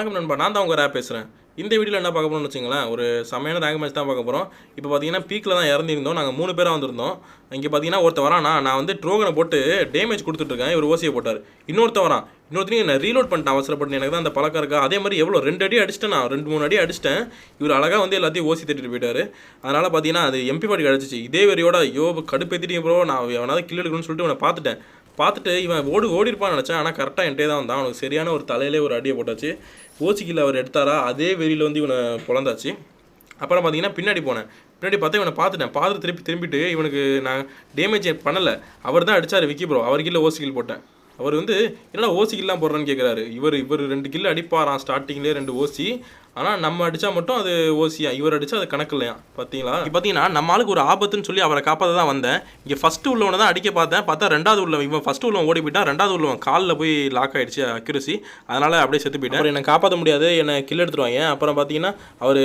வணக்கம் நண்பா நான் தான் உங்கள் ரேப் பேசுகிறேன் இந்த வீடியோவில் என்ன பார்க்க போகிறோம்னு வச்சுங்களேன் ஒரு செமையான ரேங்க் மேட்ச் தான் பார்க்க போகிறோம் இப்போ பார்த்தீங்கன்னா பீக்கில் தான் இறந்திருந்தோம் நாங்கள் மூணு பேராக வந்திருந்தோம். இங்கே பார்த்தீங்கன்னா ஒருத்த வரானா நான் வந்து ட்ரோகனை போட்டு டேமேஜ் கொடுத்துட்ருக்கேன் இவர் ஓசியை போட்டார். இன்னொருத்த வரான். இன்னொருத்தனையும் நான் ரீலோட் பண்ணிட்டேன் அவசரப்பட்டு. எனக்கு தான் அந்த பழக்கம் இருக்கா. அதே மாதிரி எவ்வளோ ரெண்டு அடி அடிச்சிட்டேன் நான். ரெண்டு மூணு அடி அடிச்சிட்டேன். இவர் அழகாக வந்து எல்லாத்தையும் ஓசி தட்டிட்டு போயிட்டார். அதனால் பார்த்தீங்கன்னா அது எம்பி பாட்டி கிடச்சிச்சு. இதே வரையோட ஐயோ கடுப்பேற்றிட்டீங்க ப்ரோ நான் எவனாவது கில் எடுக்கணும்னு சொல்லிட்டு இவனை பார்த்துட்டேன். பார்த்துட்டு இவன் ஓடி ஓடி இருப்பான்னு நினச்சேன் ஆனால் கரெக்டாக என்கிட்டே தான் வந்தான். அவனுக்கு சரியான ஒரு தலையிலே ஒரு அடியை போட்டாச்சு. போச்சிக்கில் அவர் எடுத்தாரா? அதே வெறியில் வந்து இவனை பிறந்தாச்சு அப்புறம் பார்த்தீங்கன்னா பின்னாடி போனேன். பின்னாடி பார்த்தா இவனை பார்த்துட்டேன். பார்த்துட்டு திருப்பி திரும்பிட்டு இவனுக்கு நான் டேமேஜ் பண்ணலை. அவர் தான் அடிச்சார் விக்கி ப்ரோ அவர் கீழே ஓசிக்கில் போட்டேன். அவர் வந்து என்னடா ஓசி கில்லாம் போடுறேன்னு கேட்குறாரு இவர் இவர் ரெண்டு கில் அடிப்பாராம் ஸ்டார்டிங்லேயே ரெண்டு ஓசி ஆனால் நம்ம அடித்தா மட்டும் அது ஓசியா இவர் அடித்தா அது கணக்கு இல்லையா? பார்த்தீங்களா இப்போ பார்த்தீங்கன்னா நம்ம ஆளுக்கு ஒரு ஆபத்துன்னு சொல்லி அவரை காப்பாற்ற தான் வந்தேன். இங்கே ஃபஸ்ட்டு உள்ளவனை தான் அடிக்க பார்த்தேன். பார்த்தா ரெண்டாவது உள்ளவன் இவன் ஃபஸ்ட்டு உள்ளவன் ஓடி போயிட்டான். ரெண்டாவது உள்ளவன் காலில் போய் லாக் ஆயிடுச்சு அக்யூரசி அதனால் அப்படியே செத்து போயிட்டேன். என்னை காப்பாற்ற முடியாது. என்னை கில் எடுத்துருவாங்க. அப்புறம் பார்த்தீங்கன்னா அவர்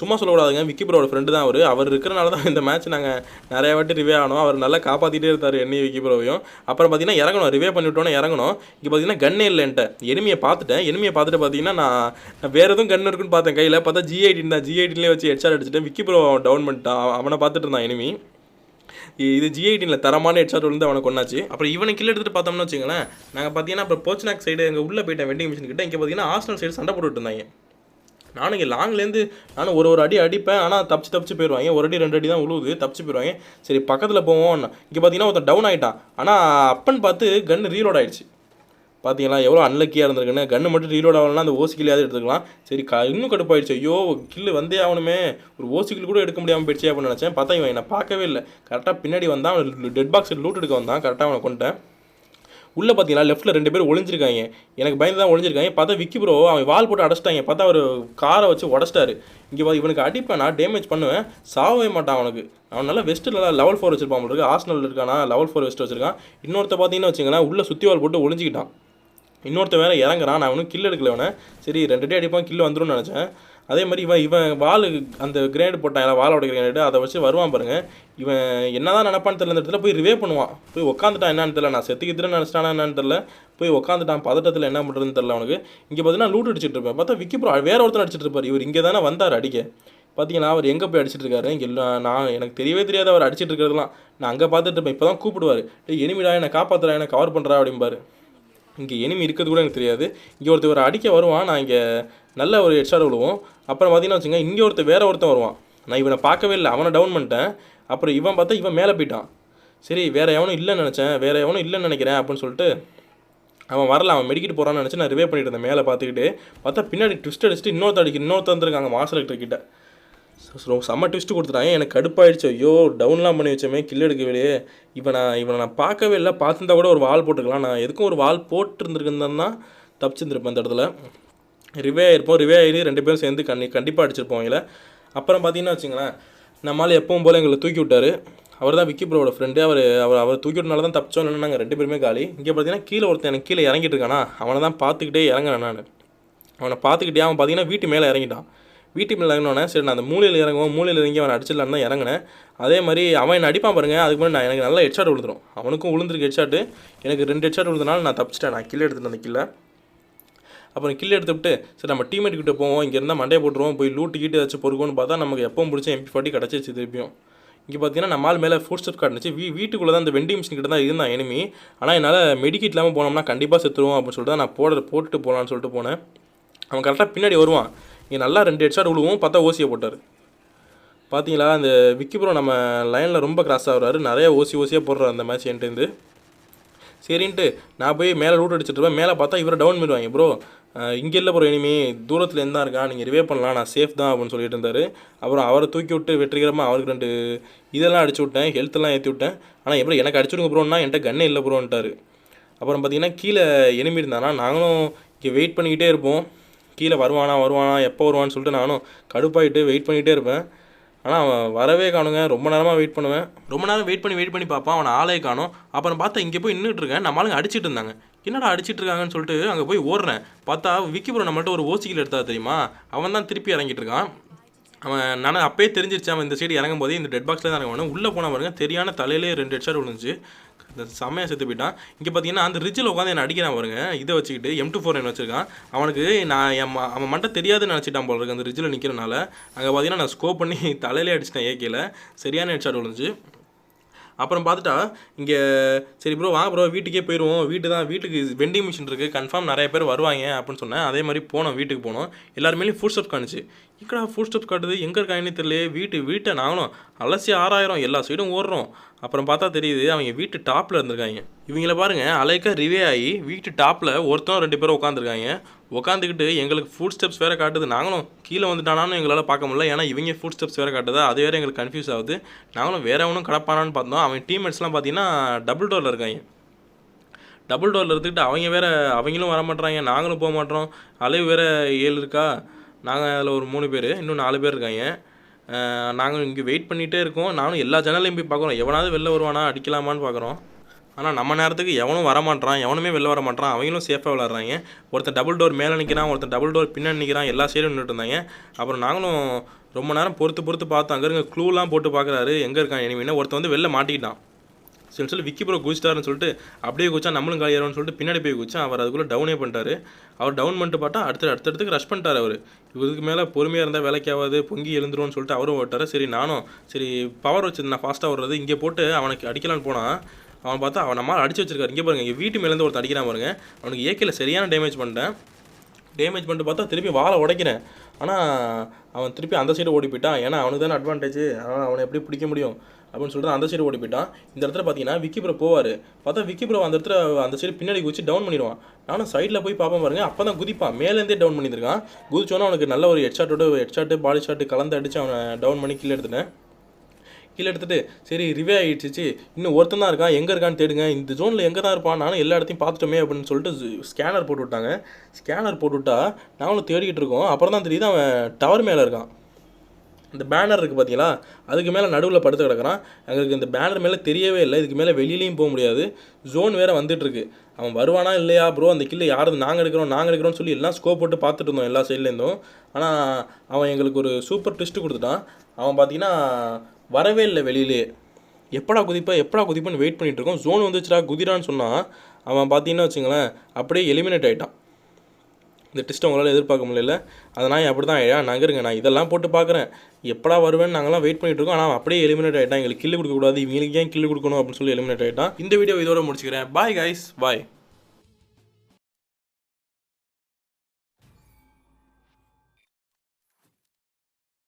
சும்மா சொல்லக்கூடாதுங்க. விக்கி ப்ரோட ஃப்ரெண்டு தான் அவர். அவர் இருக்கிறனால தான் இந்த மேட்ச் நாங்கள் நிறைய வாட்டி ரிவே ஆனோம். அவர் நல்லா காப்பாற்றிட்டே இருந்தார் என்னையும் விக்கி ப்ரோவையும் அப்புறம் பார்த்தீங்கன்னா இறங்கணும். ரிவே பண்ணிவிட்டோன்னே இறங்கணும். இங்கே பார்த்தீங்கன்னா கன்னே இல்லை என்கிட்ட. பார்த்துட்டேன். எனிமையை பார்த்துட்டு பார்த்தீங்கன்னா நான் நான் வேறு எதுவும் கன் இருக்குன்னு பார்த்தேன் கையில். பார்த்தா ஜிஐடின் தான் ஜிஐடின்லேயே வச்சு ஹெட்ஷாட் அடிச்சுட்டேன் விக்கி ப்ரோ டவுன் பண்ணிட்டான். அவனை பார்த்துட்டு இருந்தான் எனிமி இது ஜிஐடியில் தரமான ஹெட்ஷாட் விழுந்து அவனை கொண்டாச்சு அப்புறம் இவனை கீழே எடுத்துட்டு பார்த்தோம்னு வச்சுங்களேன் நாங்கள் பார்த்தீங்கன்னா அப்புறம் போச்சனாக் சைடு எங்கள் உள்ளே போயிட்டேன் வெண்டிங் மிஷின் கிட்ட. இங்கே பார்த்தீங்கன்னா ஹாஸ்டல் சைடு சண்டை போட்டுட்டு இருந்தாங்க. நானும் இங்கே லாங்லேருந்து நானும் ஒரு ஒரு அடி அடிப்பேன். ஆனால் தப்பிச்சு தப்பிச்சு போயிடுவாங்க ஒரு அடி ரெண்டு அடி தான் உழுவுது. தப்பிச்சு போயிடுவாங்க சரி பக்கத்தில் போவோம். இங்கே பார்த்தீங்கன்னா ஒருத்தன் டவுன் ஆகிட்டான் ஆனால் அப்பன்னு பார்த்து கன்று ரீலோட் ஆகிடுச்சு பார்த்தீங்களா எவ்வளோ அன்லக்கியாக இருந்திருக்குன்னு. கன்று மட்டும் ரீலோட் ஆகலன்னா அந்த ஓசிக்கிலையாவது எடுத்துக்கலாம். சரி க இன்னும் கடுப்பாயிடுச்சு ஐயோ கில்லு வந்தே ஆகணுமே. ஒரு ஓசிக்கில் கூட எடுக்க முடியாமல் போயிடுச்சு அப்படின்னு நினச்சேன். பார்த்தா இவன் என்னை பார்க்கவே இல்லை. கரெக்டாக பின்னாடி வந்தான். அவன் டெட் பாக்ஸ் லூட் எடுக்க வந்தான். கரெக்டாக அவனை கொண்டேன் உள்ளே பார்த்தீங்கன்னா லெஃப்ட்டில் ரெண்டு பேர் ஒளிஞ்சிருக்காங்க. எனக்கு பயந்து தான் ஒளிஞ்சிருக்காங்க. பார்த்தா விக்கி ப்ரோ அவன் வால் போட்டு அடைச்சிட்டாங்க. பார்த்தா அவர் காரை வச்சு உடச்சிட்டாரு. இங்கே பார்த்து இவனுக்கு அடிப்பேன் நான் டேமேஜ் பண்ணுவேன். சாவவே மாட்டான் அவனுக்கு. அவன் நல்லா வெஸ்ட்டு நல்லா லெவல் ஃபோர் வச்சிருப்பான் போல இருக்கு. ஆஸ்னல் இருக்கானா லெவல் ஃபோர் வெஸ்ட் வச்சிருக்கான். இன்னொருத்த பார்த்தீங்கன்னா வச்சுங்கன்னா உள்ளே சுற்றி வால் போட்டு ஒளிஞ்சிக்கிட்டான். இன்னொருத்த வேற இறங்குறான். நான் அவனும் கில் எடுக்கல அவனை சரி ரெண்டு டே அடிப்பான் கில் வந்துடும் நினச்சேன். அதே மாதிரி இவன் இவன் வால் அந்த கிரேடு போட்டான் வாழை உடைய கிரேடு அதை வச்சு வருவான் பாருங்க. இவன் என்னதான் நினப்பான்னு தெரியல இந்த இடத்துல போய் ரிவே பண்ணுவான். போய் உட்காந்துட்டான் என்னன்னு தெரியல நான் செத்துக்கிட்டு நினச்சிட்டானா என்னன்னு தெரியல. போய் உட்காந்துட்டான் பதட்டத்தில் என்ன பண்ணுறதுன்னு தெரியல அவனுக்கு. இங்கே பார்த்தீங்கன்னா லூட் அடிச்சிட்டு இருப்பேன். பார்த்தா விக்கி ப்ரோ வேற ஒருத்தர் அடிச்சிட்டு இருப்பார். இவர் இங்கே தானே வந்தார் அடிக்க. பார்த்தீங்கன்னா அவர் எங்கே போய் அடிச்சிட்டு இருக்காரு? இங்கே நான் எனக்கு தெரியவே தெரியாது அவர் அடிச்சிட்டு இருக்கிறதுலாம் நான் அங்கே பார்த்துட்டு இருப்பேன். இப்போ தான் கூப்பிடுவார் எனிமிடா என்னை காப்பாற்றுறா என்னை கவர் பண்ணுறா அப்படிம்பாரு. இங்கே எனிமி இருக்கிறது கூட எனக்கு தெரியாது. இங்கே ஒருத்தர் அடிக்க வருவான். நான் இங்கே நல்ல ஒரு ஹெட்ஷாட் விழுவோம். அப்புறம் பார்த்தீங்கன்னா வச்சுங்க இங்கே ஒருத்தர் வேற ஒருத்தன் வருவான். நான் இவனை பார்க்கவே இல்லை. அவனை டவுன் பண்ணிட்டேன். அப்புறம் இவன் பார்த்தா இவன் மேலே போயிட்டான். சரி வேறு எவனும் இல்லைன்னு நினச்சேன். வேற எவனும் இல்லைன்னு நினைக்கிறேன் அப்படின்னு சொல்லிட்டு அவன் வரல. அவன் மெடிக்கிட்டு போகிறான்னு நினச்சி நான் ரிவே பண்ணிட்டு இருந்தேன் மேலே பார்த்துக்கிட்டு. பார்த்தா பின்னாடி ட்விஸ்ட் அடிச்சுட்டு இன்னொருத்த அடிக்க இன்னொருத்த வந்துருக்காங்க மாஸ்டர் கிட்ட. ஸோ செம்ம ட்விஸ்ட் கொடுத்துட்டாங்க எனக்கு கடுப்பாயிடுச்சு. ஐயோ டவுன்லாம் பண்ணி வச்சோமே கில் எடுக்கவே இவனை நான் இவனை நான் பார்க்கவே இல்லை. பார்த்துருந்தா கூட ஒரு வால் போட்டுக்கலாம். நான் எதுக்கும் ஒரு வால் போட்டுருந்துருக்குன்னு தப்பிச்சிருந்துருப்பேன் இந்த இடத்துல. ரிவே ஆயிருப்போம் ரிவே ஆகி ரெண்டு பேரும் சேர்ந்து கண்டி கண்டிப்பாக அடிச்சிருப்போம் இதில். அப்புறம் பார்த்தீங்கன்னா வச்சுங்களேன் நம்மளால் எப்பவும் போல் எங்களை தூக்கி விட்டார். அவர் தான் விக்கி ப்ரோட ஃப்ரெண்டு அவர் அவர் அவர் தூக்கி விட்டனால தான் தப்பிச்சோம். இல்லைன்னா நாங்கள் ரெண்டு பேருமே காலி. இங்கே பார்த்தீங்கன்னா கீழே ஒருத்தன் எனக்கு கீழே இறங்கிட்டு இருக்கானா? அவனை தான் பார்த்துக்கிட்டே இறங்கினேன் நான். அவனை பார்த்துக்கிட்டே அவன் பார்த்தீங்கன்னா வீட்டு மேலே இறங்கிட்டான். வீட்டு மேலே இறங்கினோடனே சரி நான் அந்த மூலையில் இறங்குவோம். மூலையில் இறங்கி அவனை அடிச்சிடலான்னு தான் இறங்கினேன். அதே மாதிரி அவன் என்ன அடிப்பான் பாருங்க. அதுக்கு முன்னாடி நான் எனக்கு நல்லா ஹெட்ஷாட் விழுந்துடும் அவனுக்கும் விழுந்துருக்கு ஹெட்ஷாட்டு எனக்கு ரெண்டு ஹெட்ஷாட் விழுந்தனால நான் தப்பிச்சிட்டேன். நான் கீழே எடுத்துட்டு அந்த கில்லை அப்புறம் கில் எடுத்துவிட்டு சரி நம்ம டீமேட் கிட்டே போவோம் இங்கே இருந்தால் மண்டையை போட்டுருவோம் போய் லூட்டு கீட்டு ஏதாச்சும் பொறுக்கோன்னு பார்த்தா நமக்கு எப்பவும் பிடிச்ச எம்பி ஃபார்ட்டி கிடச்சிச்சு திருப்பியும். இங்கே பார்த்தீங்கன்னா நம்ம மேலே ஃபோர் ஸ்டெப் காட்டுச்சு வீ வீட்டுக்குள்ளே தான் அந்த வெண்டிங் மிஷின் கிட்ட தான் இருந்தான் எனிமி ஆனால் என்னால் மெடிக்கிட் இல்லாமல் போனோம்னா கண்டிப்பாக செத்துருவோம் அப்படின்னு சொல்லிட்டு தான் நான் போட போட்டுட்டு போகலான்னு சொல்லிட்டு போனேன். அவன் கரெக்டாக பின்னாடி வருவான். இங்கே நல்லா ரெண்டு ஹெட்ஷாட் விழுவும் பார்த்தா ஓசியை போட்டார். பார்த்தீங்களா அந்த விக்கிபுரம் நம்ம லைனில் ரொம்ப கிராஸ் ஆகுறாரு. நிறைய ஓசி ஓசியாக போடுறாரு அந்த மேட்ச் என்கிட்டேருந்து. சரின்ட்டு நான் போய் மேலே ரூட் அடிச்சுட்டு இருப்பேன். மேலே பார்த்தா இவரை டவுன் பண்ணிடுவாங்க ப்ரோ இங்கே இல்லை ப்ரோ இனிமே. தூரத்தில் இருந்தால் இருக்கான் நீங்கள் ரிவே பண்ணலாம். நான் சேஃப் தான் அப்படின்னு சொல்லிட்டு இருந்தார். அப்புறம் அவரை தூக்கி விட்டு வெற்றிகரமாக அவருக்கு ரெண்டு இதெல்லாம் அடிச்சு விட்டேன். ஹெல்த்தெல்லாம் ஏற்றி விட்டேன். ஆனால் எப்படி எனக்கு அடிச்சுடுங்க ப்ரோன்னா என்கிட்ட கண்ணே இல்லை ப்ரோன்ட்டார் அப்புறம் பார்த்தீங்கன்னா கீழே எனிமி இருந்தானா நாங்களும் இங்கே வெயிட் பண்ணிக்கிட்டே இருப்போம். கீழே வருவானா வருவானா எப்போ வருவான்னு சொல்லிட்டு நானும் கடுப்பாயிட்டு வெயிட் பண்ணிக்கிட்டே இருப்பேன். ஆனால் அவன் வரவே காணுங்க. ரொம்ப நேரமாக வெயிட் பண்ணுவேன். ரொம்ப நேரம் வெயிட் பண்ணி வெயிட் பண்ணி பார்ப்பான். அவனை ஆளே காணும். அப்புறம் பார்த்தா இங்கே போய் நின்றுட்டு இருக்கேன். நம்ம அடிச்சிட்டு இருந்தாங்க. என்னடா அடிச்சிட்டு இருக்காங்கன்னு சொல்லிட்டு அங்கே போய் ஓடுறேன். பார்த்தா விக்கிபுரம் நம்மள்ட்ட ஒரு ஓசிக்கில் எடுத்தா தெரியுமா? அவன் தான் திருப்பி இறங்கிட்டு இருக்கான். அவன் நான் அப்பயே தெரிஞ்சிருச்சு. அவன் இந்த சைடு இறங்கும் போதே இந்த டெட் பாக்ஸில் தான் இறங்குவானு. உள்ளே போன பாருங்க தெரியான தலையிலே ரெண்டு ஹெட்ஷாட் விழுந்துச்சு. இந்த செம்மையாக செத்து போயிட்டான். இங்கே பார்த்தீங்கன்னா அந்த ரிட்ஜில் உட்காந்து என்ன அடிக்கிறான் பாருங்க. இதை வச்சுக்கிட்டு எம் டூ ஃபோர் என்ன வச்சிருக்கான். அவனுக்கு நான் என் ம- அவன் மட்டும் தெரியாதுன்னு நினச்சிட்டான் போல இருக்கு அந்த ரிட்ஜில் நிற்கிறனால அங்கே பார்த்தீங்கன்னா நான் ஸ்கோப் பண்ணி தலையிலே அடிச்சிட்டேன் ஏகேல சரியான ஹெட் ஷாட் விழுந்துச்சு. அப்புறம் பார்த்துட்டா இங்கே சரி ப்ரோ வாங்க ப்ரோ வீட்டுக்கே போயிடுவோம் வீட்டு தான் வீட்டுக்கு வெண்டிங் மிஷின் இருக்குது கன்ஃபார்ம் நிறைய பேர் வருவாங்க அப்படின்னு சொன்னேன். அதே மாதிரி போனோம் வீட்டுக்கு போனோம். எல்லாருமே ஃபுட் ஸ்டெப் காணுச்சு. இக்கடா ஃபுட் ஸ்டெப் காட்டுது? எங்கே இருக்காங்கன்னு தெரியல வீட்டு வீட்டை நாங்களும் அலசி ஆறாயிரம் எல்லா சைடும் ஓடுறோம். அப்புறம் பார்த்தா தெரியுது அவங்க வீட்டு டாப்பில் இருந்திருக்காங்க. இவங்கள பாருங்க அலைக்கா ரிவே ஆகி வீட்டு டாப்பில் ஒருத்தன் ரெண்டு பேரும் உட்காந்துருக்காங்க உட்காந்துக்கிட்டு எங்களுக்கு ஃபுட் ஸ்டெப்ஸ் வேறு காட்டுது. நாங்களும் கீழே வந்துட்டானான்னு எங்களால் பார்க்க முடியல. ஏன்னா இவங்க ஃபுட் ஸ்டெப்ஸ் வேறு காட்டுதா? அது வேறு எங்களுக்கு கன்ஃபியூஸ் ஆகுது. நாங்களும் வேற ஒன்றும் கடப்பானான்னு பார்த்தோம். அவன் டீம்மேட்ஸ்லாம் பார்த்தீங்கன்னா டபுள் டோரில் இருக்காங்க. டபுள் டோரில் இருந்துக்கிட்டு அவங்க வேற அவங்களும் வர மாட்றாங்க நாங்களும் போக மாட்டோம் அலைவு வேறு ஏழு இருக்கா? நாங்கள் அதில் ஒரு மூணு பேர் இன்னும் நாலு பேர் இருக்காங்க. நாங்கள் இங்கே வெயிட் பண்ணிகிட்டே இருக்கோம். நானும் எல்லா ஜன்னலையும் போய் பார்க்குறோம். எவனாவது வெளில வருவானா அடிக்கலாமான்னு பார்க்குறோம். ஆனால் நம்ம நேரத்துக்கு எவனும் வரமாட்டான் எவனுமே வெளில வரமாட்டான் அவங்களும் சேஃபாக விளாட்றாங்க ஒருத்தர் டபுள் டோர் மேலே நிற்கிறான் ஒருத்தர் டபுள் டோர் பின்னாடி நிற்கிறான் எல்லா சைடும் நின்றுட்டு இருந்தாங்க. அப்புறம் நாங்களும் ரொம்ப நேரம் பொறுத்து பொறுத்து பார்த்தோம். அங்கே இருங்க க்ளூலாம் போட்டு பார்க்குறாரு. எங்கே இருக்கான்? எனிமின்னா ஒருத்தன் வந்து வெளில மாட்டிக்கிட்டான். சரி சொல்லி விக்கி ப்ரோ குதிச்சிட்டாருன்னு சொல்லிட்டு அப்படியே குச்சா நம்மளும் காலியாரோன்னு சொல்லிட்டு பின்னாடி போய் குச்சா அவர் அதுக்குள்ளே டவுனே பண்ணிட்டாரு. அவர் டவுன் பண்ணிட்டு பார்த்தா அடுத்த அடுத்தடுத்துக்கு ரஷ் பண்ணிட்டார் அவர். இதுக்கு மேலே பொறுமையாக இருந்தால் வேலைக்கு ஆகாது பொங்கி எழுந்துருவோம்னு சொல்லிட்டு அவரும் ஓட்டார். சரி நானும் சரி பவர் வச்சு நான் ஃபாஸ்ட்டாக வர்றது இங்கே போட்டு அவனுக்கு அடிக்கலான்னு போனான் அவன் பார்த்தா அவன் நம்மளால் அடிச்சு வச்சிருக்காரு. இங்கே பாருங்க இங்கே வீட்டு மேலேருந்து ஒருத்தன் அடிக்கிறான் பாருங்க. அவனுக்கு ஏக்கில் சரியான டேமேஜ் பண்ணிட்டேன். டேமேஜ் பண்ணிட்டு பார்த்தா திருப்பி வாழை உடைக்கிறேன். ஆனால் அவன் திருப்பி அந்த சைடு ஓடி போயிட்டான் ஏன்னா அவனுக்கு தானே அட்வான்டேஜ் ஆனால் அவனை எப்படி பிடிக்க முடியும்? அப்படின்னு சொல்லிட்டு அந்த சைடு ஓடி போயிட்டான் இந்த இடத்துல பார்த்தீங்கன்னா விக்கிப்ரோ போவார். பார்த்தா விக்கிப்ரோ அந்த இடத்துல அந்த சைடு பின்னாடி குதிச்சு டவுன் பண்ணிடுவான். நானும் சைடில் போய் பார்ப்பேன் பாருங்க. அப்போ தான் குதிப்பான். மேலேருந்தே டவுன் பண்ணியிருக்கான் குதிச்சோன்னா அவனுக்கு நல்ல ஒரு ஹெட் ஷாட்டோட ஹெட் ஷாட்டு பாடி ஷாட்டு கலந்து அடித்து அவனை டவுன் பண்ணி கீழே எடுத்துட்டேன். கீழே எடுத்துகிட்டு சரி ரிவே ஆகிடுச்சு இன்னும் ஒருத்தன் தான் இருக்கான் எங்கே இருக்கான்னு தேடுங்க இந்த ஜோனில் எங்கே தான் இருப்பான் நானும் எல்லா இடத்தையும் பார்த்துட்டோமே அப்படின்னு சொல்லிட்டு ஸ்கேனர் போட்டு விட்டாங்க. ஸ்கேனர் போட்டு விட்டா நாங்களும் தேடிக்கிட்டு இருக்கோம். அப்புறம் தான் தெரியுது அவன் டவர் மேலே இருக்கான். இந்த பேனர் இருக்குது பார்த்தீங்களா அதுக்கு மேலே நடுவில் படுத்து கிடக்குறான். எங்களுக்கு இந்த பேனர் மேலே தெரியவே இல்லை. இதுக்கு மேலே வெளியிலையும் போக முடியாது. ஜோன் வேறு வந்துட்டுருக்கு அவன் வருவானா இல்லையா ப்ரோ அந்த கில்லு யாரும் நாங்கள் எடுக்கிறோம் நாங்கள் எடுக்கிறோம்னு சொல்லி எல்லாம் ஸ்கோப் போட்டு பார்த்துட்டு இருந்தோம் எல்லா சைட்லேருந்தும் ஆனால் அவன் எங்களுக்கு ஒரு சூப்பர் ட்விஸ்ட்டு கொடுத்துட்டான். அவன் பார்த்தீங்கன்னா வரவே இல்லை வெளியிலே. எப்படா குதிப்பா எப்படா குதிப்பான்னு வெயிட் பண்ணிட்டு இருக்கோம் ஜோன் வந்துச்சுடா குதிரான்னு சொன்னால் அவன் பார்த்தீங்கன்னா வச்சுங்களேன் அப்படியே எலிமினேட் ஆகிட்டான் இந்த டெஸ்ட் உங்களால் எதிர்பார்க்க முடியல. அதனால் அப்படி தான் ஐயா நகருங்க நான் இதெல்லாம் போட்டு பார்க்குறேன் எப்படா வருவேன்னு நாங்களாம் வெயிட் பண்ணிட்டு இருக்கோம் ஆனால் அப்படியே எலிமினேட் ஆகிட்டான் எங்களுக்கு கில்லு கொடுக்கக்கூடாது இவங்களுக்கு ஏன் கில்லு கொடுக்கணும் அப்படின்னு சொல்லி எலிமினேட் ஆகிட்டான் இந்த வீடியோ இதோட முடிச்சுக்கிறேன். Bye guys bye